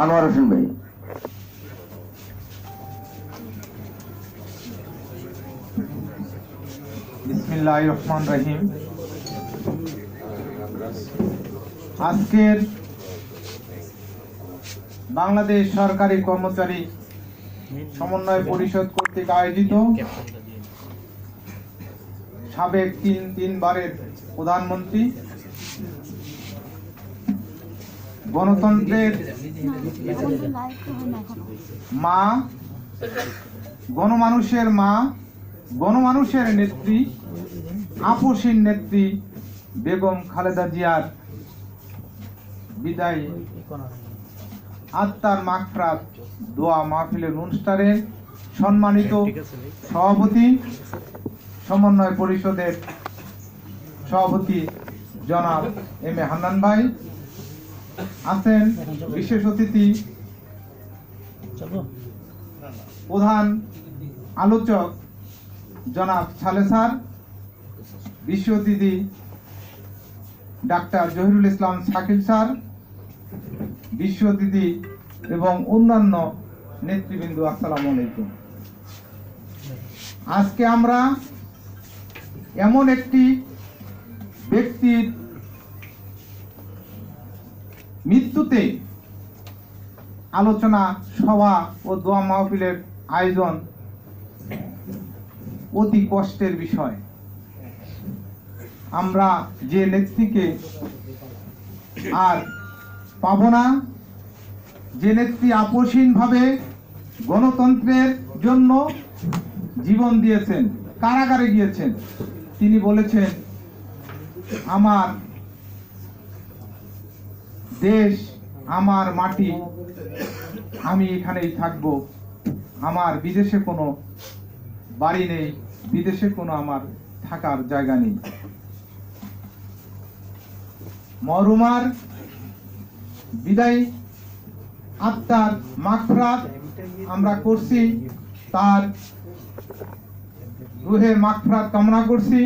আনোয়ার হোসেন ভাই। বিসমিল্লাহ রহমান রহিম। আজকের বাংলাদেশ সরকারি কর্মচারী সমন্বয় পরিষদ কর্তৃক আয়োজিত সাবেক তিন তিনবারের প্রধানমন্ত্রী গণতন্ত্রের মা, গণমানুষের মা, গণমানুষের নেত্রী আপসীর নেত্রী বেগম খালেদা জিয়ার বিদায়। আত্মার মাকফরাত দোয়া মাহফিলের অনুষ্ঠানে সম্মানিত সভাপতি, সমন্বয় পরিষদের সভাপতি জনাব এম এ হান্নান ভাই আছেন বিশেষ অতিথি প্রধান আলোচক জনাব সালে স্যার বিশ্ব অতিথি ডাক্তার জহিরুল ইসলাম শাকিল স্যার বিশ্ব অতিথি এবং অন্যান্য নেতৃবৃন্দ আসসালামু আলাইকুম। আজকে আমরা এমন একটি ব্যক্তির মৃত্যুতে আলোচনা, সভা ও দোয়া মাহফিলের আয়োজন অতি কষ্টের বিষয়। আমরা যে নেত্রীকে আর পাব না, যে নেত্রী আপোষহীনভাবে গণতন্ত্রের জন্য জীবন দিয়েছেন, কারাগারে গিয়েছেন, তিনি বলেছেন, আমার দেশ, আমার মাটি, আমি এখানেই থাকব। আমার বিদেশে কোনো বাড়ি নেই, বিদেশে কোনো আমার থাকার জায়গা নেই। মরুমার বিদায়, আত্মার মাখরাত আমরা করছি, তার রুহের মাগফিরাত কামনা করছি।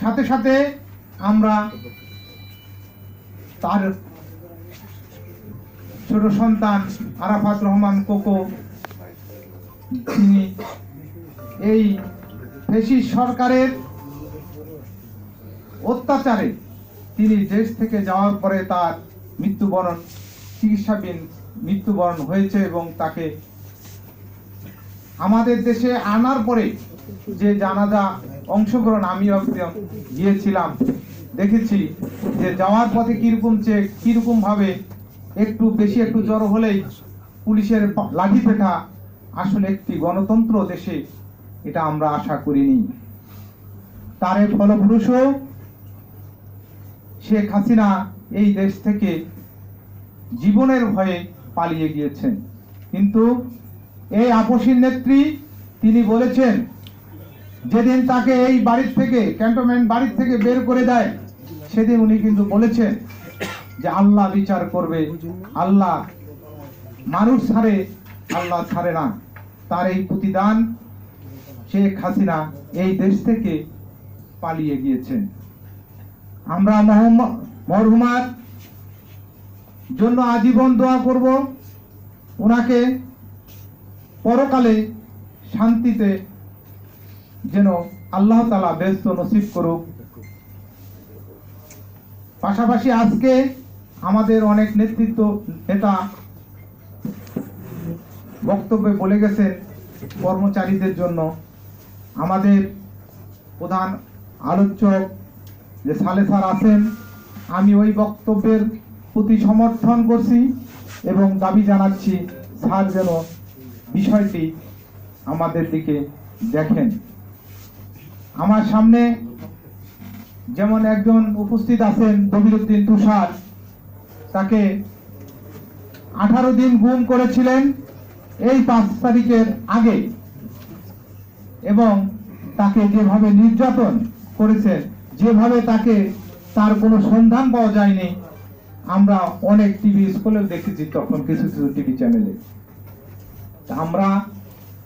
সাথে সাথে আমরা তার ছোট সন্তান আরাফাত রহমান কোকো, তিনি এই ফেসি সরকারের অত্যাচারে তিনি দেশ থেকে যাওয়ার পরে তার মৃত্যুবরণ চিকিৎসাবিহীন মৃত্যুবরণ হয়েছে এবং তাকে আমাদের দেশে আনার পরে যে জানাজা অংশগ্রহণ, আমিও গিয়েছিলাম। দেখেছি যে যাওয়ার পথে কীরকম চেক কীরকমভাবে একটু বেশি একটু জ্বর হলেই পুলিশের পা- লাঠি পেটা আসলে একটি গণতন্ত্র দেশে, এটা আমরা আশা করিনি। তার ফলপ্রসূ শেখ হাসিনা এই দেশ থেকে জীবনের ভয়ে পালিয়ে গিয়েছেন। কিন্তু এই আপসীর নেত্রী, তিনি বলেছেন, যেদিন তাকে এই বাড়ির থেকে, ক্যান্টনমেন্ট বাড়ির থেকে বের করে দেয়, সেদিন উনি কিন্তু বলেছেন যে আল্লাহ বিচার করবে। আল্লাহ মানুষ ছাড়ে, আল্লাহ ছাড়ে না। তার এই প্রতিদান শেখ হাসিনা এই দেশ থেকে পালিয়ে গিয়েছেন। আমরা মরহুমার জন্য আজীবন দোয়া করব। ওনাকে পরকালে শান্তিতে যেন আল্লাহ তালা ব্যস্ত নসিব করুক। পাশাপাশি আজকে আমাদের অনেক নেতৃত্ব নেতা বক্তব্যে বলে গেছেন কর্মচারীদের জন্য। আমাদের প্রধান আলোচক যে সালে আছেন, আমি ওই বক্তব্যের প্রতি সমর্থন করছি এবং দাবি জানাচ্ছি, স্যার যেন বিষয়টি আমাদের দিকে দেখেন। আমার সামনে যেমন একজন উপস্থিত আছেন দবিরুদ্দিন তুষার, তাকে আঠারো দিন গুম করেছিলেন এই পাঁচ তারিখের আগে এবং তাকে যেভাবে নির্যাতন করেছেন যেভাবে তাকে তার কোনো সন্ধান পাওয়া যায়নি, আমরা অনেক টিভি স্কুলেও দেখেছি তখন কিছু কিছু টিভি চ্যানেলে। আমরা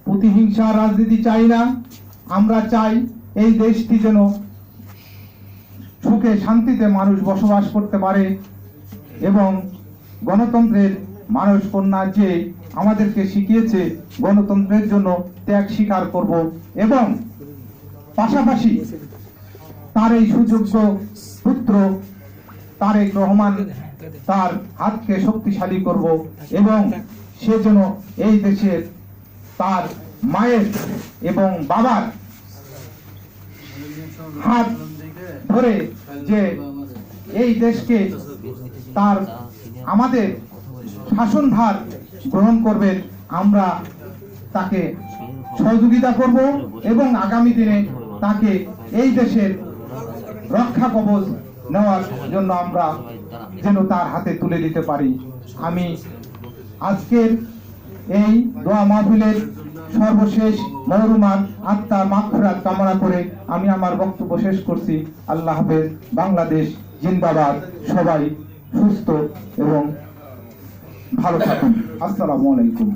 প্রতিহিংসা রাজনীতি চাই না। আমরা চাই এই দেশটি যেন সুখে শান্তিতে মানুষ বসবাস করতে পারে এবং গণতন্ত্রের মানুষ কন্যা যে আমাদেরকে শিখিয়েছে, গণতন্ত্রের জন্য ত্যাগ স্বীকার করব এবং পাশাপাশি তার এই সুযোগ্য পুত্র তারেক রহমান তার হাতকে শক্তিশালী করব এবং সে যেন এই দেশের তার মায়ের এবং বাবার হাত ধরে যে এই দেশকে তার আমাদের শাসনভার গ্রহণ করবেন আমরা তাকে সহযোগিতা করব এবং আগামী দিনে তাকে এই দেশের রক্ষা কবচ নেওয়ার জন্য আমরা যেন তার হাতে তুলে দিতে পারি। আমি আজকের এই দোয়া মাহফিলের সর্বশেষ মৌরুমান আত্মার মাগফিরাত কামনা করে আমি আমার বক্তব্য শেষ করছি। আল্লাহ হাফেজ। বাংলাদেশ জিন্দাবাদ। সবাই সুস্থ এবং ভালো থাকুন। আসসালামু আলাইকুম।